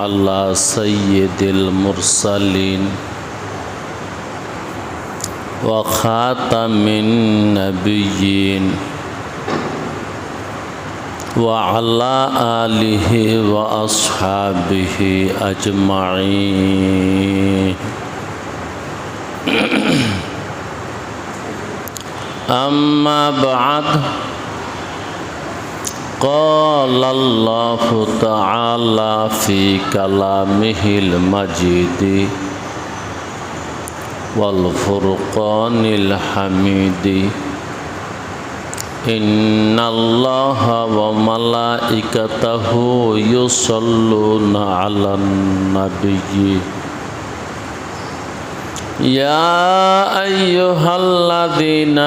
على سيد المرسلين وخاتم النبيين وعلى آله وأصحابه أجمعين. أما بعد قال الله تعالى في كلامه المجيد والفرقان الحميد إن الله وملائكته يصلون على النبي يا أيها الذين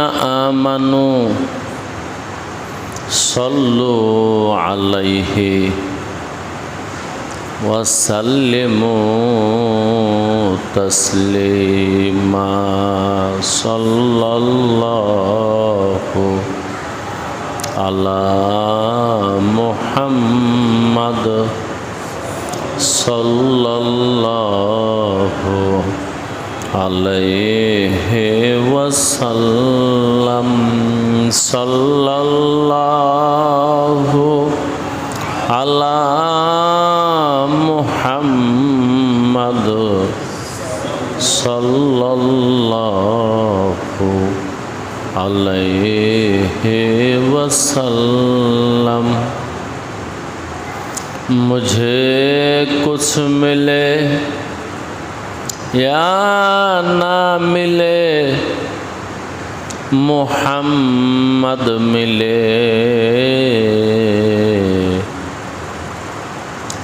آمنوا صلوا عليه وسلموا تسليما صلى الله على محمد صلى الله عليه عليه وسلم صلى الله على محمد صلى الله عليه وسلم مجھے کچھ ملے یا نہ ملے، محمد ملے۔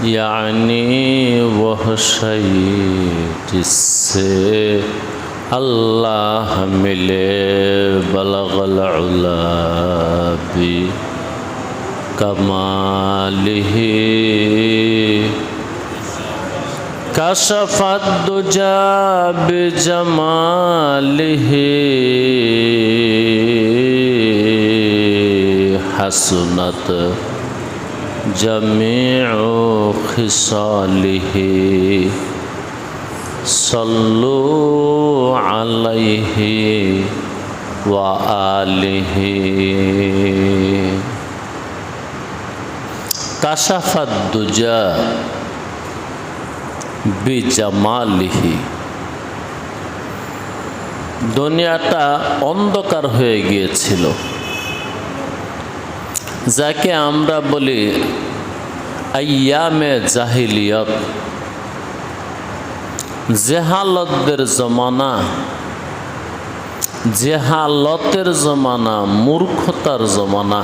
یعنی وہ شعی جس سے اللہ ملے، بلغ العلابی بھی کمال ہی۔ كشف الدجى بجماله حسنت جميع خصاله. صلوا عليه وآله. كشف الدجى বিজামালিহি। দুনিয়াটা অন্ধকার হয়ে গিয়েছিল। যাকে আমরা বলি আয়ামে জাহিলিয়ত। জেহালতদের জমানা, জেহালতের জমানা, মূর্খতার জমানা।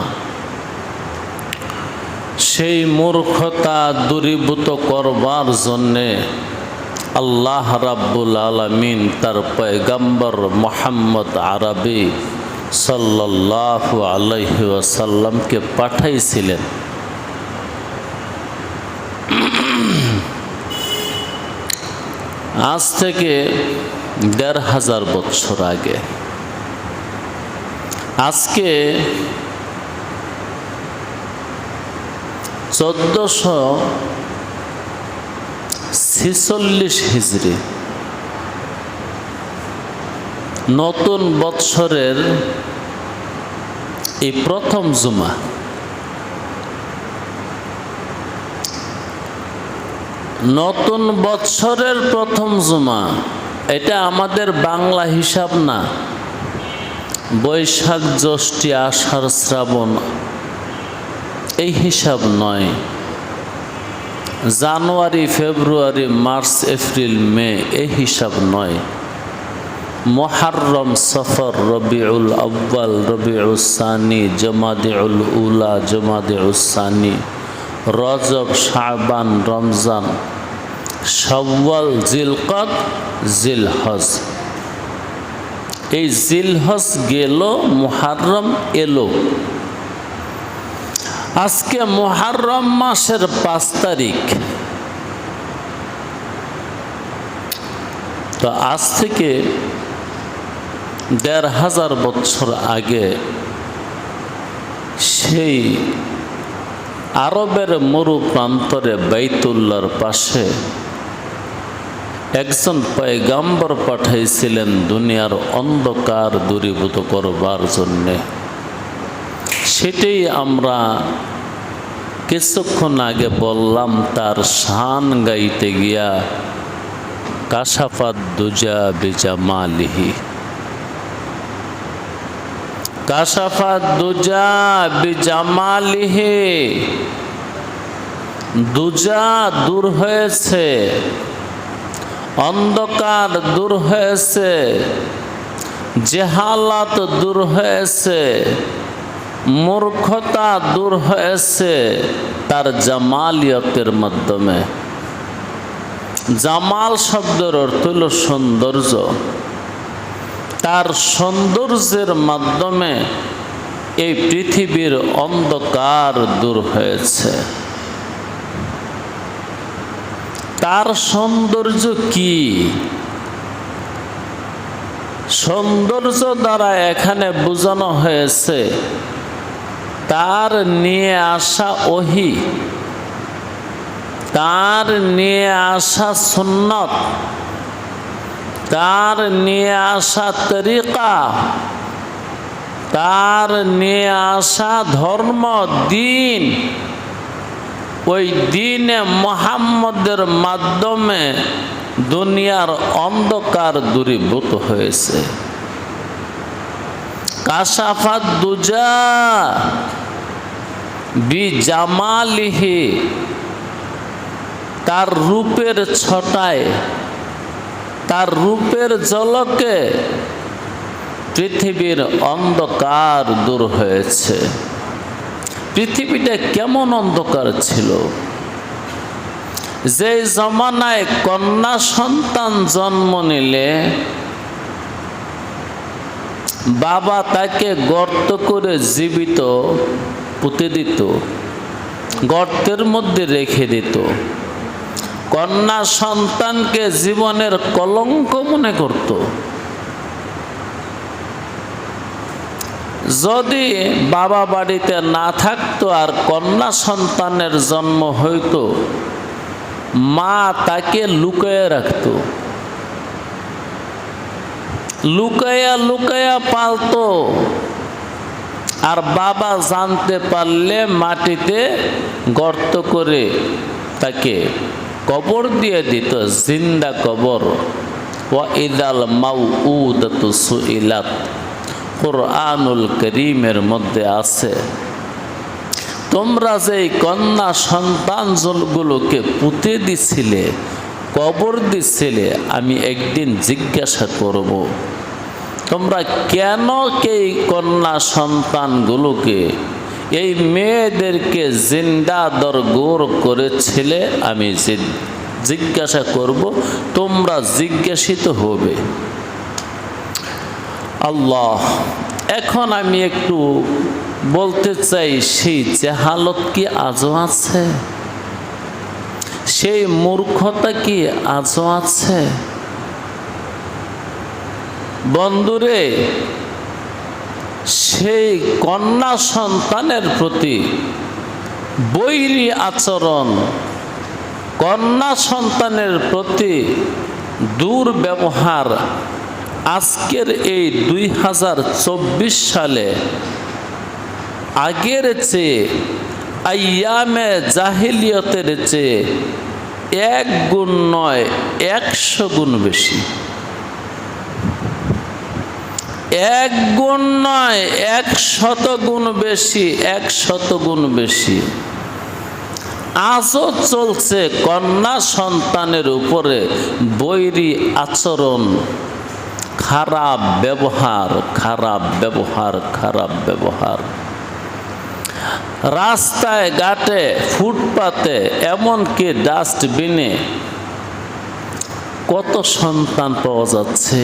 সেই মূর্খতা দূরীভূত করবার জন্যে আল্লাহ রাব্বুল আলমিন তার পয়গম্বর মোহাম্মদ আরবি সাল্লাহ আলহি ওয়াসাল্লামকে পাঠাইছিলেন। আজ থেকে দেড় হাজার বছর আগে। আজকে চোদ্দশো ছিচল্লিশ হিজড়ি। নতুন বৎসরের এই প্রথম জুমা। নতুন বৎসরের প্রথম জুমা, এটা আমাদের বাংলা হিসাব না। বৈশাখ জ্যৈষ্ঠী আষাঢ় শ্রাবণ এই হিসাব নয়। জানুয়ারি, ফেব্রুয়ারি, মার্চ, এপ্রিল, মে, এই হিসাব নয়। মহারম সফর রবিউল আব্বাল রবিউল সানি, জমাদিউল উলা, জমাদিউল সানি, রজব শাহবান রমজান সব্বাল জিলকদ, জিলহজ। এই জিলহজ গেল মুহারম এলো। আজকে মোহারম মাসের পাঁচ তারিখ। তো আজ থেকে দেড় হাজার বছর আগে সেই আরবের মরু প্রান্তরে বাইতুল্লার পাশে একজন পয়গাম্বর পাঠাইছিলেন দুনিয়ার অন্ধকার দূরীভূত করবার জন্যে। সেটাই আমরা কিছুক্ষণ আগে বললাম, তার শান গাইতে গিয়া, কাশাফাত দুজা বিজা মালিহি। কাশাফাত দুজা বিজামালিহি দুজা দূর হয়েছে, অন্ধকার দূর হয়েছে, জেহালাত দূর হয়েছে। মূর্খতা দূর হয়েছে তার জামালিয়তের মাধ্যমে। জামাল শব্দের অর্থ হল সৌন্দর্য। তার সৌন্দর্যের মাধ্যমে এই পৃথিবীর অন্ধকার দূর হয়েছে। তার সৌন্দর্য কি? সৌন্দর্য দ্বারা এখানে বোঝানো হয়েছে তার নিয়ে আসা ওহি, তার নিয়ে আসা সুন্নত, তার নিয়ে আসা তরিকা, তার নিয়ে আসা ধর্ম, দিন। ওই দিনে মোহাম্মদের মাধ্যমে দুনিয়ার অন্ধকার দূরীভূত হয়েছে। কাশাফাত দুজা বি জামালিহি তার রূপের ছটায়, তার রূপের জলকে পৃথিবীর অন্ধকার দূর হয়েছে। পৃথিবীটা কেমন অন্ধকার ছিল? যে জমানায় কন্যা সন্তান জন্ম নিলে বাবা তাকে গর্ত করে জীবিত পুঁতে দিত, গর্তের মধ্যে রেখে দিত। কন্যা সন্তানকে জীবনের কলঙ্ক মনে করত। যদি বাবা বাড়িতে না থাকতো আর কন্যা সন্তানের জন্ম হইতো, মা তাকে লুকিয়ে রাখত। লুকায়া লুকায়া পালতো। আর বাবা জানতে পারলে মাটিতে গর্ত করে তাকে কবর দিয়ে দিত, জিন্দা কবর। ওয়া ইদাল মাউ উদাতু সুইলাত। কোরআনুল করিমের মধ্যে আছে, তোমরা যে কন্যা সন্তানগুলোকে পুঁতে দিছিলে কবর দিচ্ছিলে আমি একদিন জিজ্ঞাসা করব, তোমরা কেন এই কন্যা সন্তানগুলোকে এই মেয়েদেরকে জিন্দা দরগোর করেছিলে? আমি জিজ্ঞাসা করব, তোমরা জিজ্ঞাসিত হবে। আল্লাহ, এখন আমি একটু বলতে চাই, সেই জেহালত কি আজও আছে? সেই মূর্খতা কি আজও আছে? বন্ধুরে, সেই কন্যা সন্তানের প্রতি বৈরী আচরণ কন্যা সন্তানের প্রতি দুর্ব্যবহার আজকের এই দুই হাজার চব্বিশ সালে আগের চেয়ে আয়ামে জাহিলিয়তের চেয়ে এক গুণ নয়, একশো গুণ বেশি। এক গুণ নয় এক শত গুণ বেশি এক শত গুণ বেশি। আজও চলছে কন্যা সন্তানের উপরে বৈরী আচরণ। খারাপ ব্যবহার খারাপ ব্যবহার খারাপ ব্যবহার। রাস্তায়, ঘাটে, ফুটপাতে, এমনকি ডাস্টবিনে কত সন্তান পাওয়া যাচ্ছে।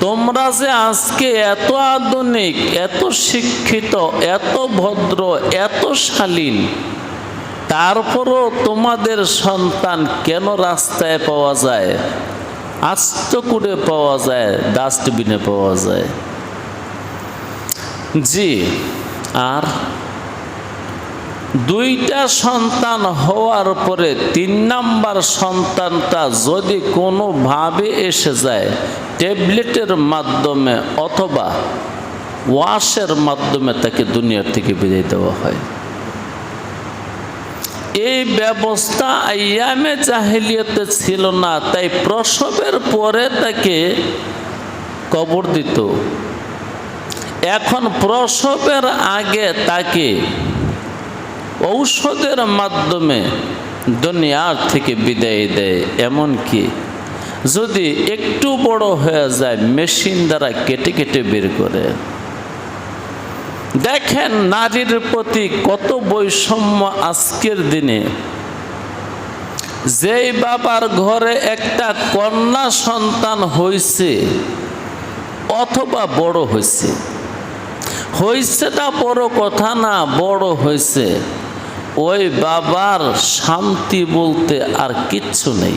তোমরা যে আজকে এত আধুনিক, এত শিক্ষিত, এত ভদ্র, এত শালীন, তারপরও তোমাদের সন্তান কেন রাস্তায় পাওয়া যায়? আস্তকুড়ে পাওয়া যায়, ডাস্টবিনে পাওয়া যায়। জি, আর দুইটা সন্তান হওয়ার পরে তিন নাম্বার সন্তানটা যদি কোনোভাবে এসে যায় ট্যাবলেটের মাধ্যমে অথবা ওয়াশের মাধ্যমে তাকে দুনিয়ার থেকে বিদায় দেওয়া হয়। এই ব্যবস্থা আয়ামে জাহিলিয়তে ছিল না, তাই প্রসবের পরে তাকে কবর দিত। এখন প্রসবের আগে তাকে ঔষধের মাধ্যমে দুনিয়ার থেকে বিদায় দেয়, এমনকি যদি একটু বড় হয়ে যায়, মেশিন দ্বারা কেটে কেটে বের করে। দেখেন নারীর প্রতি কত বৈষম্য আজকের দিনে। যেই বাবার ঘরে একটা কন্যা সন্তান হয়েছে অথবা বড় হয়েছে হয়েছেটা বড় কথা না বড় হয়েছে ওই বাবার শান্তি বলতে আর কিচ্ছু নেই।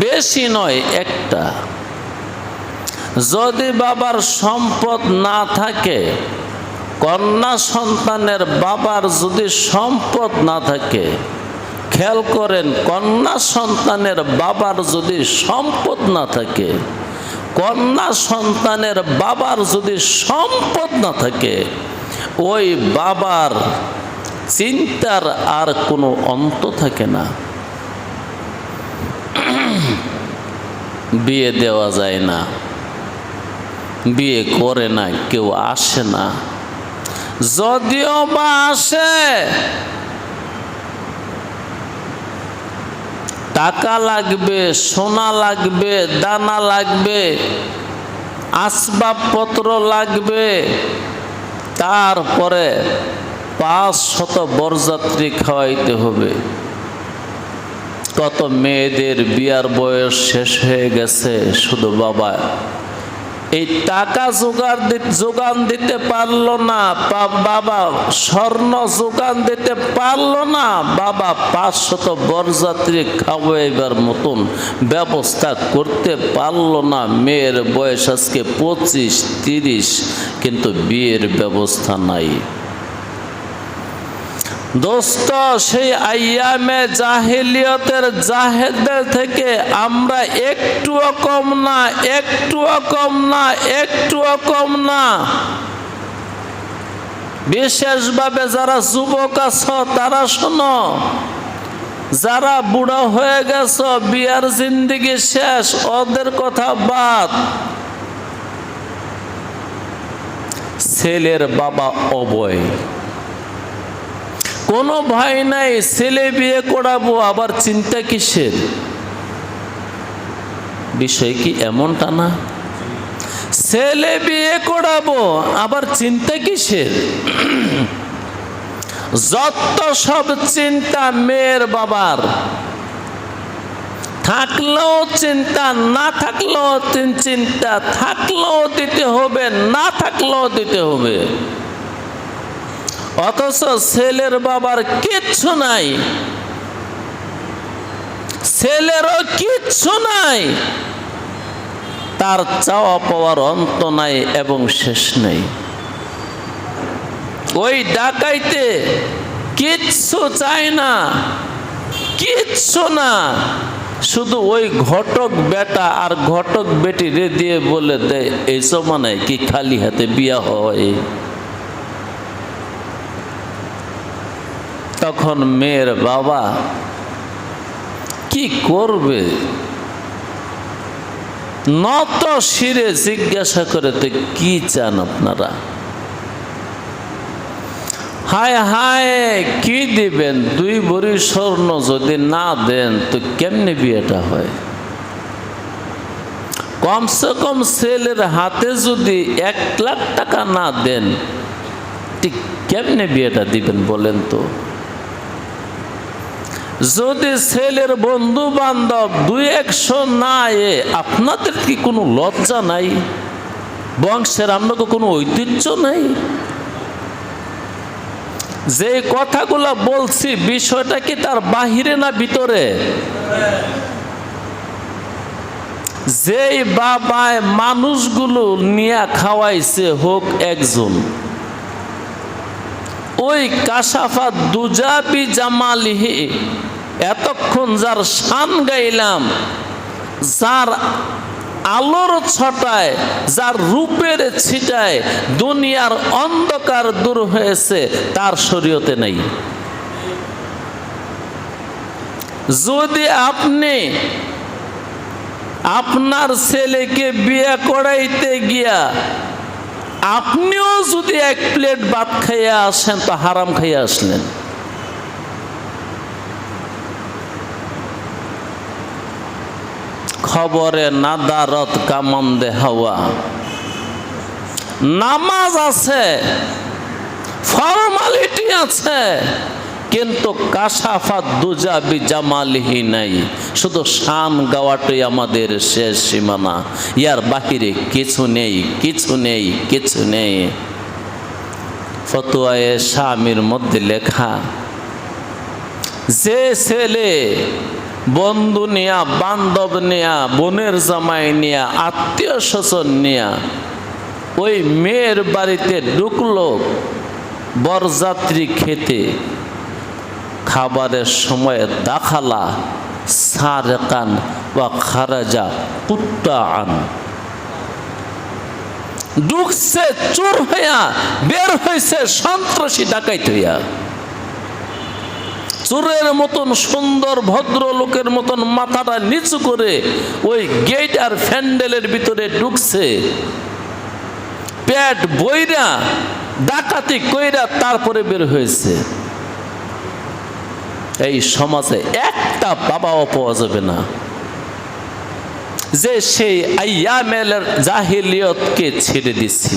বেশি নয় একটা। যদি বাবার সম্পদ না থাকে, কন্যা সন্তানের বাবার যদি সম্পদ না থাকে, খেয়াল করেন কন্যা সন্তানের বাবার যদি সম্পদ না থাকে কন্যা সন্তানের বাবার যদি সম্পদ না থাকে, ওই বাবার চিন্তার আর কোনো অন্ত থাকে না। বিয়ে দেওয়া যায় না। বিয়ে করে না, কেউ আসে না। যদিও বা আসে টাকা লাগবে, সোনা লাগবে, দানা লাগবে, আসবাবপত্র লাগবে। তারপরে পাঁচ শত বরযাত্রী খাওয়াইতে হবে। কত মেয়েদের বিয়ার বয়স শেষ হয়ে গেছে, শুধু বাবা। এই টাকা যোগান যোগান দিতে পারল না বাবা স্বর্ণ যোগান দিতে পারল না, বাবা পাঁচশত বরযাত্রী খাওয়াইবার মতন ব্যবস্থা করতে পারল না। মেয়ের বয়স আজকে পঁচিশ, তিরিশ, কিন্তু বিয়ের ব্যবস্থা নাই। দোস্ত, সেই আইয়ামে জাহিলিয়তের জাহেদের থেকে আমরা একটুও কম না, একটুও কম না, একটুও কম না। বিশেষভাবে যারা যুবক আছো, তারা শোনো, যারা বুড়ো হয়ে গেছ, বিয়ার জিন্দিগি শেষ, ওদের কথা বাদ। ছেলের বাবা অবয়। কোনো ভয় নাই, ছেলে বিয়ে করাবো, আবার চিন্তা কিসের? বিষয় কি এমনটা না? ছেলে বিয়ে করাবো, আবার চিন্তা কিসের? যত সব চিন্তা মেয়ের বাবার, থাকলেও চিন্তা, না থাকলেও চিন্তা, থাকলেও দিতে হবে, না থাকলেও দিতে হবে। অথচ ছেলের বাবার কিচ্ছু নাই। ছেলেরও কিচ্ছু নাই। তার চাওয়া পাওয়ার অন্ত নাই এবং শেষ নেই। ওই ডাকাইতে কিচ্ছু চায় না, কিচ্ছু না। শুধু ওই ঘটক বেটা আর ঘটক বেটি রে দিয়ে বলে দেয়, এই মানে কি খালি হাতে বিয়া হয়? তখন মেয়ের বাবা কি করবে? নত শিরে জিজ্ঞাসা করে, তো কি চান আপনারা? হায় হায়, কি দিবেন? দুই ভরি স্বর্ণ যদি না দেন, তো কেমনে বিয়েটা হয়? কমসে কম ছেলের হাতে যদি এক লাখ টাকা না দেন, ঠিক কেমনে বিয়েটা দিবেন বলেন তো? যদি ছেলের বন্ধু বান্ধব দুই একশো না এ আপনাদের কি কোনো লজ্জা নাই? বংশের আপনাকে কোনো ঐতিহ্য নাই। যে কথাগুলো বলছি, বিষয়টা কি তার বাহিরে না ভিতরে? যেই বাবায় মানুষগুলো নিয়ে খাওয়াইছে, হোক একজন। ওই কাশাফা দুজাবি জামালিহি, এতক্ষণ যার শান গাইলাম, যার আলোর ছটায়, যার রূপের ছিটায় দুনিয়ার অন্ধকার দূর হয়েছে, তার শরীয়তে নেই। যদি আপনি আপনার ছেলেকে বিয়ে করাইতে গিয়া আপনিও যদি এক প্লেট ভাত খাইয়া আসেন, তো হারাম খাইয়া আসলেন। খবরে নাদারত কামন্দে হাওয়া। নামাজ আছে, ফর্মালিটি আছে। কিন্তু কাশাফাত দুজাবি জামালিহি নাই। শুধু শান গাওয়াটাই আমাদের শেষ সীমানা। ইয়ার বাহিরে কিছু নেই কিছু নেই কিছু নেই। ফতুয়ায়ে স্বামীর মধ্যে লেখা, যে ছেলে বন্ধু নিয়া, বান্ধব নিয়া, বোনের জামাই নিয়া, আত্মীয় স্বজন নিয়া, ওই মেয়ের বাড়িতে ঢুকলো বরযাত্রী খেতে খাবারের সময় দাখালা, সারেকান বা খারাজা কুত্তা আন ঢুকছে, চোর হইয়া বের হয়েছে সন্ত্রাসী ডাকাইত হইয়া। চোরের মতন সুন্দর ভদ্র লোকের মতন মাথাটা নিচু করে ওই গেট আর ফ্যান্ডেলের ভিতরে ঢুকছে। পেট বইরা, ডাকাতি কইরা তারপরে বের হয়েছে। এই সমাজে একটা বাবাও পাওয়া যাবে না। যে সেই আইয়ামেলের জাহিলিয়তকে ছেড়ে দিছি।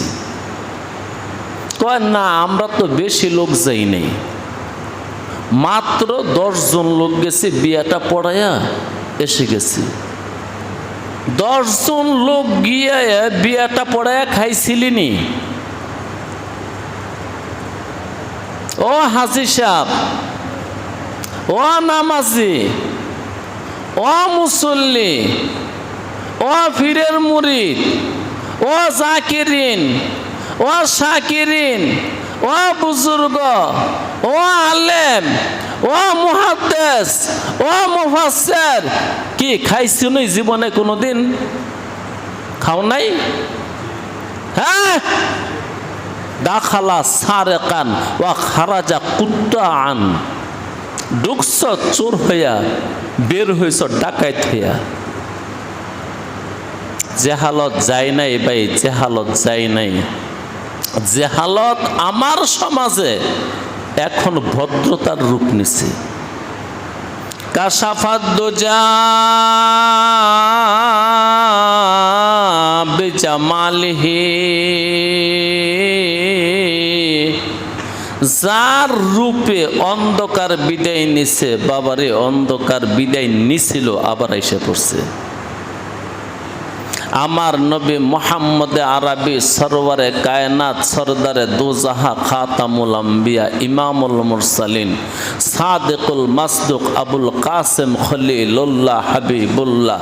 কয়, না, আমরা তো বেশি লোক যাই নেই। মাত্র দশজন লোক গেছে, বিয়াটা পড়ায়া এসে গেছি। দশজন লোক গিয়ে বিয়াটা পড়ায়া খাইছিলিনি ও হাসি সাহ ও নামাজি, ও মুসল্লি, ও ফিরের মুরিদ, ও জাকিরিন, ও শাকিরিন, ও বুজুর্গ, ও আলেম, ও মুহাদ্দেস, ও মুফাসসির। কি খাইছো নি জীবনে কোনোদিন? খাও নাই? হ্যাঁ? দাখালা সারেকান ওয়া খারাজা কুত্তা আন ঢুকছ চোর হইয়া বের হইছ ডাকাইত হইয়া। জেহালত যায় নাই ভাই জেহালত যায় নাই। জেহালত আমার সমাজে এখন ভদ্রতার রূপ নিছে। কাশাফাত দোজা বেজামালহি যার রূপে অন্ধকার বিদায় নিছে, বাবারে, অন্ধকার বিদায় নিছিল, আবার এসে পড়ছে। আমার নবী মোহাম্মদে আরবি সরওয়ারে কায়নাত সরদারে দুজাহা খাতামুল আম্বিয়া ইমামুল মুরসালিন সাদেকুল মাসদুক আবুল কাসেম খলিলুল্লাহ হাবিবুল্লাহ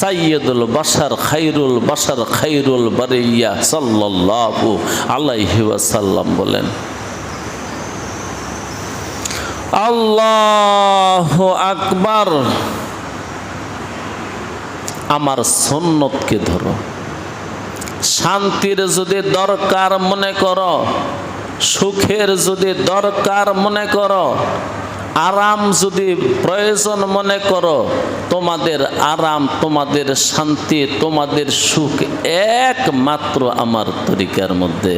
সাইয়দুল বাশার খাইরুল বাশার খাইরুল বারিয়া সাল্লাল্লাহু আলাইহি ওয়াসাল্লাম বলেন। আল্লাহ আকবার। আমার সন্ন্যতকে ধরো। শান্তির যদি দরকার মনে করো, সুখের যদি দরকার মনে করো, আরাম যদি প্রয়োজন মনে করো, তোমাদের আরাম, তোমাদের শান্তি, তোমাদের সুখ একমাত্র আমার তরিকার মধ্যে।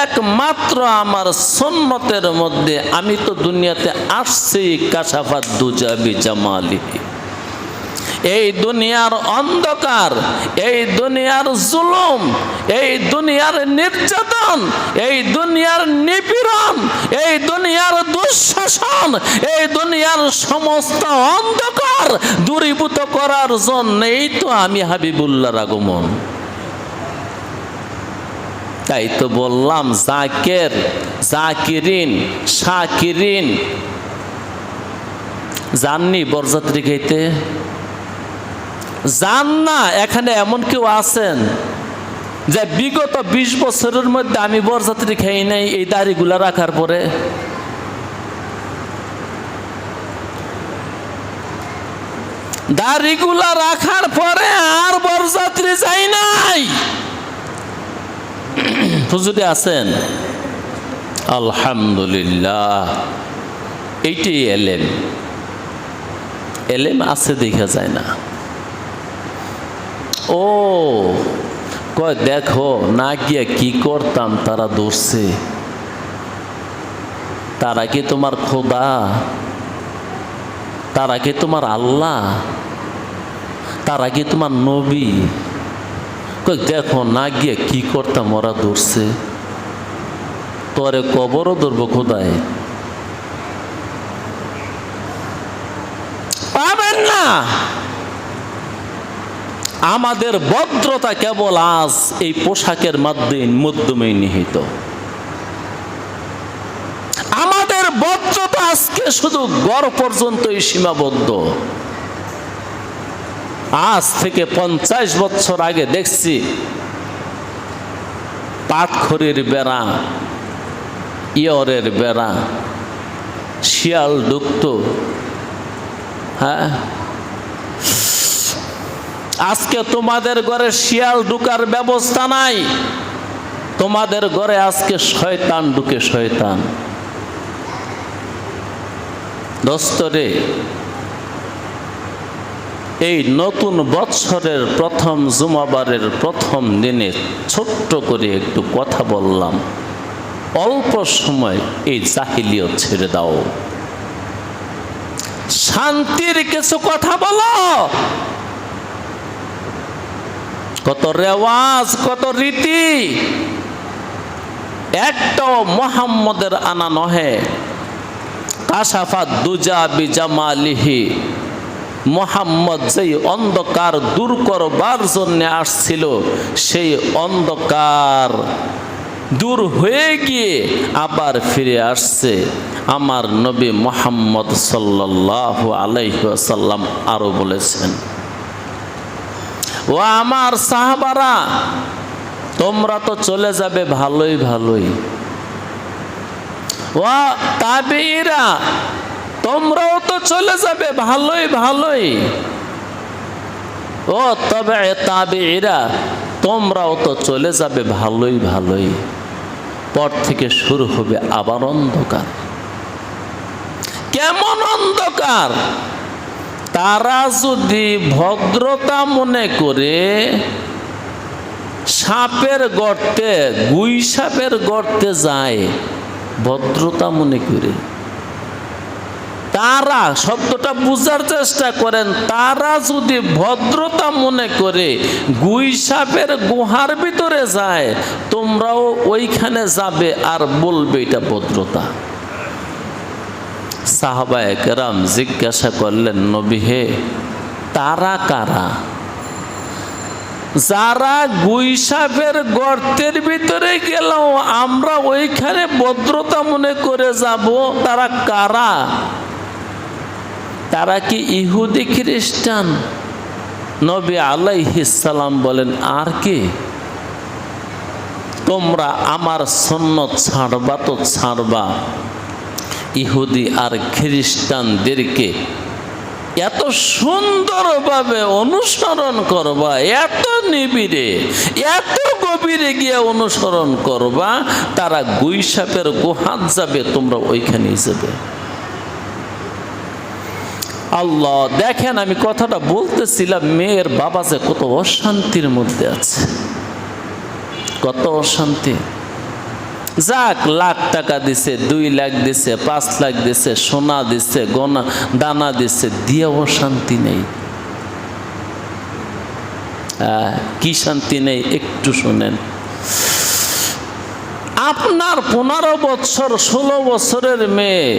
একমাত্র আমার সন্ন্যতের মধ্যে আমি তো দুনিয়াতে আসছি কাশাফাত দুজাবি জামালি। এই দুনিয়ার অন্ধকার, এই দুনিয়ার জুলুম, এই দুনিয়ার নির্যাতন, এই দুনিয়ার নিপীড়ন, এই দুনিয়ার দুঃশাসন, এই দুনিয়ার সমস্ত অন্ধকার দূরীভূত করার জন্যই তো আমি হাবিবুল্লাহর আগমন। তাই তো বললাম, জাকের, জাকিরিন, শাকিরিন। জাননি বরযাত্রী খাইতে? যান না, এখানে এমন কেউ আছেন যে বিগত বিশ বছরের মধ্যে আমি বরযাত্রী খাই নাই এই দাড়িগুলা রাখার পরে? দাড়িগুলা রাখার পরে আর বরযাত্রী যাই নাই। হুজুরে আছেন, আলহামদুলিল্লাহ, এইটি এলেম। এলেম আছে দেখা যায় না। ও, কয় দেখো, না গিয়া কি করতাম তারা দৌড়ছে তারা কি তোমার খোদা? তারা কি তোমার আল্লাহ? তারা কি তোমার নবী? দেখো, না গিয়ে কি করতাম? ওরা দৌড়ছে তোরে কবরও ধরবো খোদায় পাবেন না! আমাদের ভদ্রতা কেবল আজ এই পোশাকের মাধ্যমে নিহিত। আমাদের ভদ্রতা আজকে শুধু গড় পর্যন্তই সীমাবদ্ধ। আজ থেকে পঞ্চাশ বছর আগে দেখছি পাটখড়ির বেড়া, ইয়রের বেড়া, শিয়াল ডুক্ত হ্যাঁ? আজকে তোমাদের ঘরে শিয়াল ঢুকার ব্যবস্থা নাই। তোমাদের ঘরে আজকে শয়তান ঢুকে শয়তান। দোস্তরে এই নতুন বৎসরের প্রথম জুমাবারের প্রথম দিনে ছোট্ট করে একটু কথা বললাম। অল্প সময় এই জাহিলিও ছেড়ে দাও। শান্তির কিছু কথা বলো। কত রেওয়াজ, কত রীতি। একটাও মোহাম্মদের আনা নহে। কাশাফাত দুজা বিজামালিহি। মোহাম্মদ যেই অন্ধকার দূর করবার জন্য আসছিল, সেই অন্ধকার দূর হয়ে গিয়ে আবার ফিরে আসছে। আমার নবী মোহাম্মদ সাল্লাহ আলাইসাল্লাম আরও বলেছেন, ও আমার সাহাবারা, তোমরা তো চলে যাবে ভালোই ভালোই। ও তাবিরা তোমরাও তো চলে যাবে, ভালোই ভালোই। ও, তবে তাবিরা তোমরাও তো চলে যাবে, ভালোই ভালোই। পর থেকে শুরু হবে আবার অন্ধকার। কেমন অন্ধকার? তারা যদি ভদ্রতা মনে করে, সাপের গর্তে, গুই সাপের গর্তে যায়, ভদ্রতা মনে করে। তারা শব্দটা বুঝার চেষ্টা করেন, তারা যদি ভদ্রতা মনে করে গুই সাপের গুহার ভিতরে যায়, তোমরাও ওইখানে যাবে আর বলবে এটা ভদ্রতা। সাহাবায় কেরাম জিজ্ঞাসা করলেন, নবী হে, তারা কারা? যারা গুইসাপের গর্তের ভিতরে গেলেও আমরা ওইখানে ভদ্রতা মনে করে যাব, তারা কারা? তারা কি ইহুদি খ্রিস্টান? নবী আলাইহিসালাম বলেন, আর কে? তোমরা আমার সন্ন্যত ছাড়বা তো ছাড়বা। ইহুদি আর খ্রিস্টানদেরকে এত সুন্দরভাবে অনুসরণ করবা, এত নিবিড়ে, এত গভীরে গিয়ে অনুসরণ করবা, তারা গুইসাপের গুহাত যাবে, তোমরা ওইখানেই যাবে। আল্লাহ, দেখেন আমি কথাটা বলতেছিলাম, মেয়ের বাবা যে কত অশান্তির মধ্যে আছে। কত অশান্তি। যাক, লাখ টাকা দিছে, দুই লাখ দিছে, পাঁচ লাখ দিছে, সোনা দিছে গনা দানা দিছে, দিয়ে অশান্তি নেই। কি শান্তি নেই, একটু শোনেন। আপনার পনেরো বছর, ষোলো বছরের মেয়ে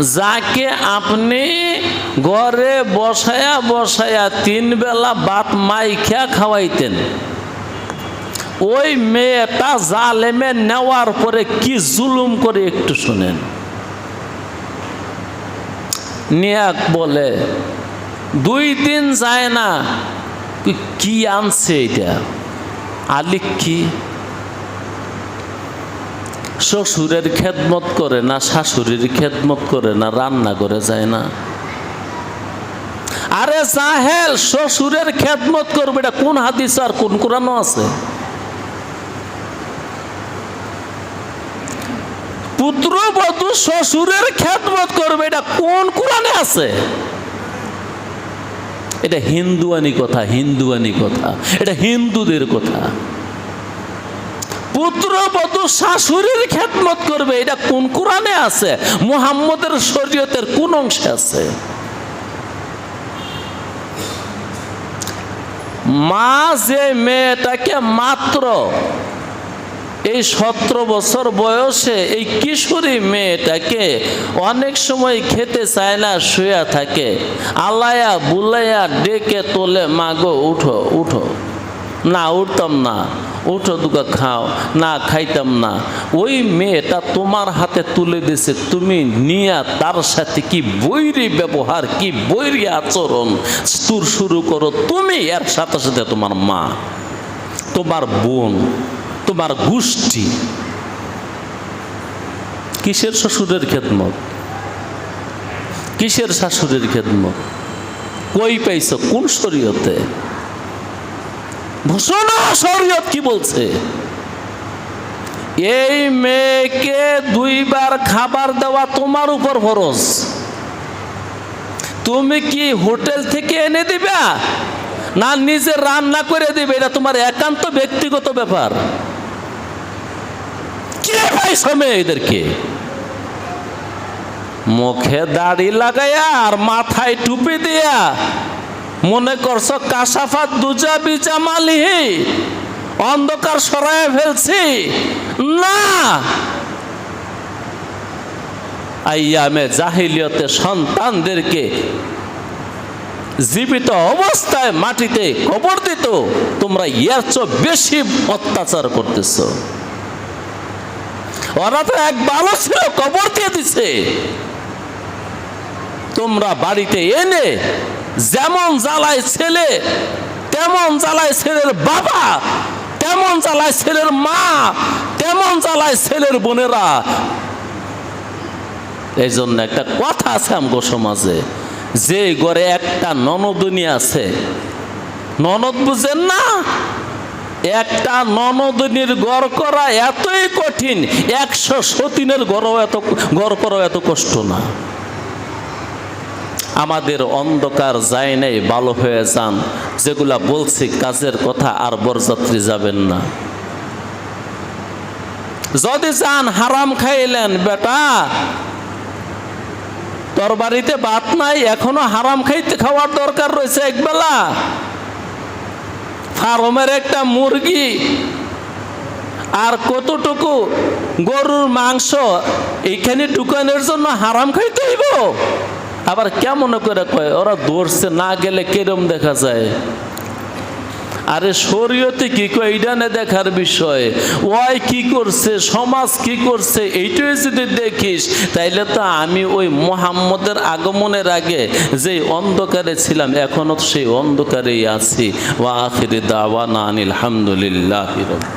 যাকে আপনি ঘরে বসায়া বসায়া তিন বেলা বাত মাইখা খাওয়াইতেন, ওই মেয়েটা জালেমে নেওয়ার পরে কি জুলুম করে একটু শুনেন। নিয়াক বলে, দুই দিন যায় না কি- কি আনছে এটা? আলিক কি? শ্বশুরের খেদমত করে না শাশুড়ির খেদমত করে না রান্না করে যায় না। আরে জাহেল, শ্বশুরের খেদমত করবে, এটা কোন হাদিস আর কোন কোরআন আছে? পুত্রবধূ শ্বশুরের খেদমত করবে, এটা কোন কোরআনে আছে? এটা হিন্দুয়ানি কথা হিন্দুয়ানি কথা, এটা হিন্দুদের কথা। পুত্রবধূ শাশুড়ির খেদমত করবে, এটা কোন কোরআনে আছে? মুহাম্মদের শরীয়তের কোন অংশে আছে? মা যে মেয়েটাকে মাত্র এই সতেরো বছর বয়সে এই কিশোরী মেয়েটাকে অনেক সময় খেতে চায় না, শুয়ে থাকে। আলায়া বুলাইয়া ডেকে তোলে মাগো উঠো উঠো। না, উঠতাম না। উঠো দুকা খাও। না, খাইতাম না। ওই মেয়েটা তোমার হাতে তুলে দিছে। তুমি নিয়ে তার সাথে কি বৈরী ব্যবহার, কি বৈরী আচরণ তুর শুরু করো। তুমি এর সাথে সাথে তোমার মা, তোমার বোন, তোমার গোষ্ঠী। কিসের শ্বশুরের খেদমত? কিসের শাশুড়ির খেদমত? কই পাইছ? কোন শরীয়তে? ঘোষণা শরীয়ত কি বলছে? এই মেয়েকে দুইবার খাবার দেওয়া তোমার উপর ফরজ। তুমি কি হোটেল থেকে এনে দিবা? না নিজে রান্না করে দিবে? এটা তোমার একান্ত ব্যক্তিগত ব্যাপার। কে পাইছ মেয়েদেরকে মুখে দাড়ি লাগাইয়া আর মাথায় টুপি দিয়া মনে করছ কাসাফাত দুজা মালিহি অন্ধকার সরায় ফেলছি। না! আইয়ামে জাহিলিয়তে সন্তানদেরকে জীবিত অবস্থায় মাটিতে কবর দিত। তোমরা ইয়ার চেয়ে বেশি অত্যাচার করতেছ। ওরা তো এক ভালো ছিল কবর দিয়ে দিছে। তোমরা বাড়িতে এনে যেমন জ্বালায় ছেলে, তেমন জ্বালায় ছেলের বাবা, তেমন জ্বালায় ছেলের মা, তেমন জ্বালায় ছেলের বোনেরা। এই জন্য একটা কথা আছে আমগো সমাজে, যে ঘরে একটা ননদনী আছে, ননদ বুঝেন না? একটা ননদনীর গড় করা এতই কঠিন, একশো সতীনের গড়ও এত গড় করাও এত কষ্ট না। আমাদের অন্ধকার যায় নেই ভালো হয়ে যান। যেগুলা বলছি কাজের কথা আর বরযাত্রী যাবেন না। যদি যান হারাম খাইলেন বেটা। তোর বাড়িতে ভাত নাই, এখনও হারাম খাইতে খাওয়ার দরকার রয়েছে একবেলা। ফার্মের একটা মুরগি আর কতটুকু গরুর মাংস, এইখানে ঢুকানোর জন্য হারাম খাইতে হইব? আবার কেমন করে কয়, ওরা দৌড়ছে, না গেলে কেরম দেখা যায়? আরে শরীয়তে কি কয় এইটা না দেখার বিষয়। ওই কি করছে, সমাজ কি করছে, এইটাই যদি দেখিস, তাইলে তো আমি ওই মোহাম্মদের আগমনের আগে যে অন্ধকারে ছিলাম, এখনও সেই অন্ধকারেই আছি। ওয়া আখিরি দাওয়ানা আনিল হামদুলিল্লাহ